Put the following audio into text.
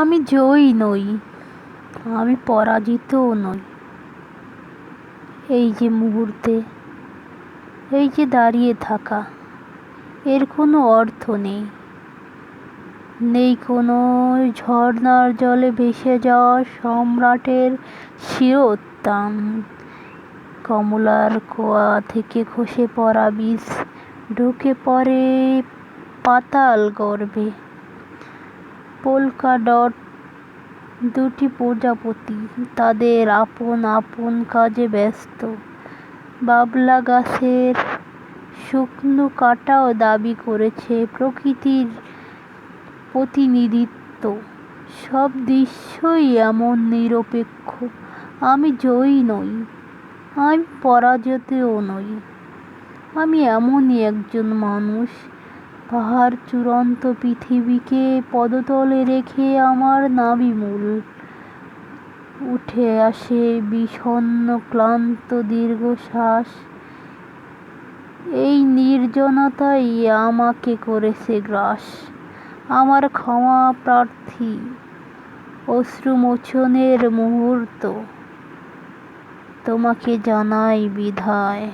আমি জয়ী নই, আমি পরাজিতও নই। এই যে মুহূর্তে, এই যে দাঁড়িয়ে থাকা, এর কোনো অর্থ নেই। নেই কোনো ঝর্ণার জলে ভেসে যাওয়া সম্রাটের শিরোত্তান কমলার কোয়া থেকে খসে পড়া বিষ ঢুকে পড়ে পাতাল গর্ভে। পোলকা ডট দুটি প্রজাপতি। তাদের আপন আপন কাজে ব্যস্ত। বাবলা গাছের শুকনো কাটাও দাবি করেছে প্রকৃতির প্রতিনিধিত্ব। সব দৃশ্যই এমন নিরপেক্ষ। আমি জয়ী নই। আমি পরাজিতও নই। আমি এমনই একজন মানুষ। পাহাড় চূড়ান্ত পৃথিবীকে পদতলে রেখে আমার নাভিমূল উঠে আসে বিষণ্ণ ক্লান্ত, দীর্ঘশ্বাস। এই নির্জনতাই আমাকে করেছে গ্রাস। আমার ক্ষমা প্রার্থী, অশ্রুমোচনের মুহূর্ত। তোমাকে জানাই বিদায়